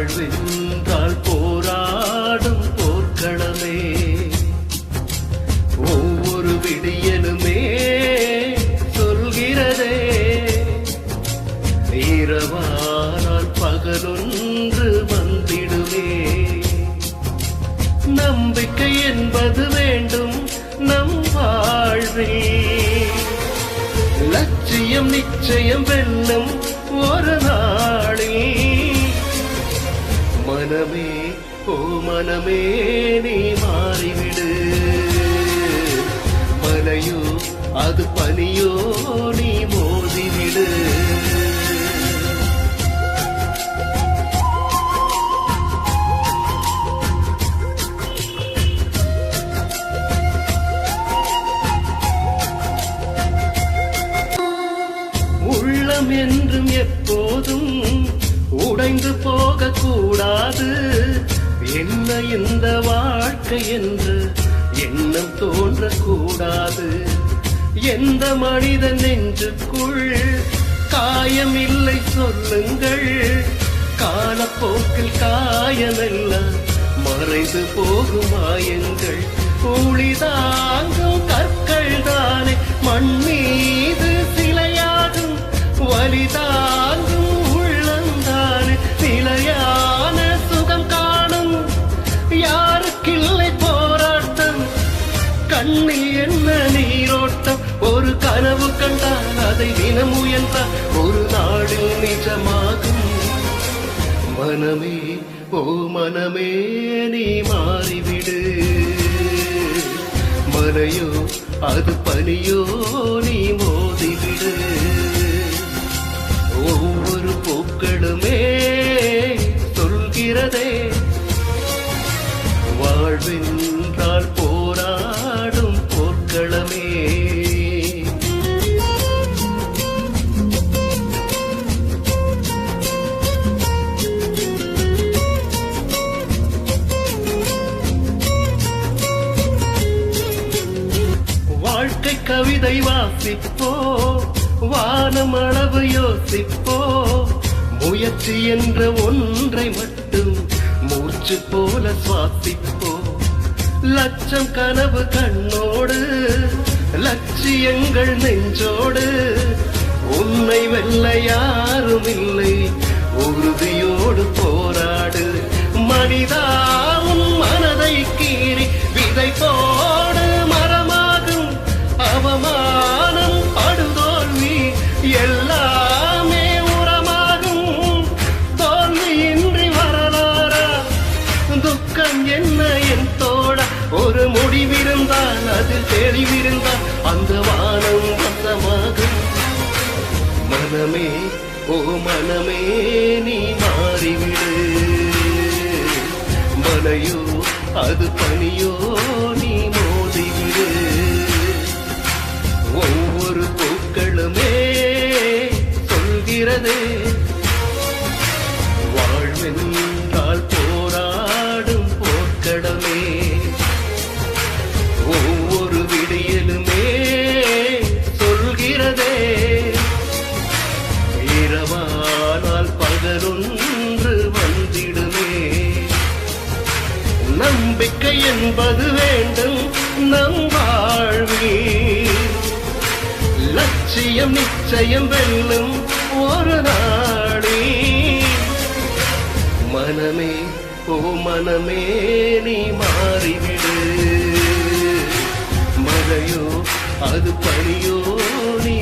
அவள் வென்றால் போராடும் போர்க்களமே. ஒவ்வொரு விடியலுமே சொல்கிறதே. இரவானால் பகலொன்று வந்திடுமே. நம்பிக்கை என்பது வேண்டும் நம் வாழ்வில். லட்சியம் நிச்சயம் வெல்லும் ஒரு நாளில். மனமே ஓ மனமே நீ மாறிவிடு. மலையோ அது பனியோ நீ மோதிவிடு. உள்ளம் என்றும் எப்போதும் உடைந்து போக கூடாது என்ன இந்த வாழ்க்கை என்று எண்ணம் தோன்றக்கூடாது. எந்த மனிதன் நெஞ்சுக்குள் காயம் இல்லை சொல்லுங்கள். காலப்போக்கில் காயமெல்லாம் மறைந்து போகுமாயங்கள் மாயங்கள் ஊழிதாங்கும் கற்கள் தானே மண் மீது சிலையாகும் வலிதாங்கும் அதை தினம் முயன்றால் ஒரு நாளில் நிஜமாகும். மனமே ஓ மனமே நீ மாறிவிடு. மலையோ அது பனியோ நீ மோதிவிடு. ஒவ்வொரு பூக்களுமே சொல்கிறதே வாழ்வின் கவிதை வாசிப்போ வானம் அளவு யோசிப்போ முயற்சி என்ற ஒன்றை மட்டும் மூச்சு போல சுவாசிப்போ. லட்சம் கனவு கண்ணோடு லட்சியங்கள் நெஞ்சோடு உன்னை வெல்ல யாரும் இல்லை. மனமே நீ மாறிவிடு. மலையோ அது பனியோ நீ மோதிவிடு. ஒவ்வொரு பூக்களுமே சொல்கிறதே என்பது வேண்டும் நம் வாழ்வில் லட்சியம் நிச்சயம் வெல்லும் ஒரு நாடி மனமே ஓ மனமே நீ மாறிவிடு. மழையோ அது பனியோ நீ